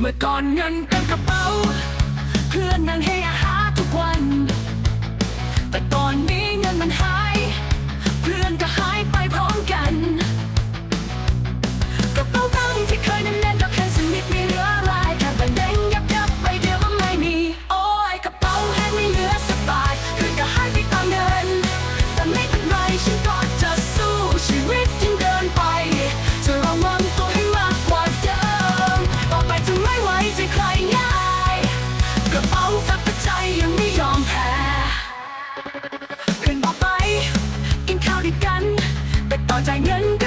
เมื่อก่อนเงินเต็มกระเป๋า 我จเ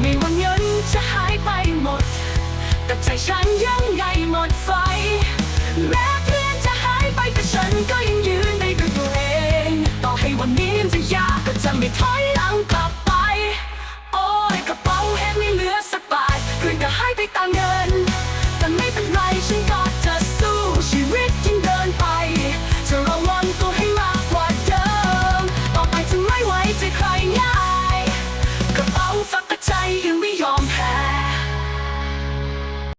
ไม่วังเงินจะหายไปหมด แต่ใจฉันยังไง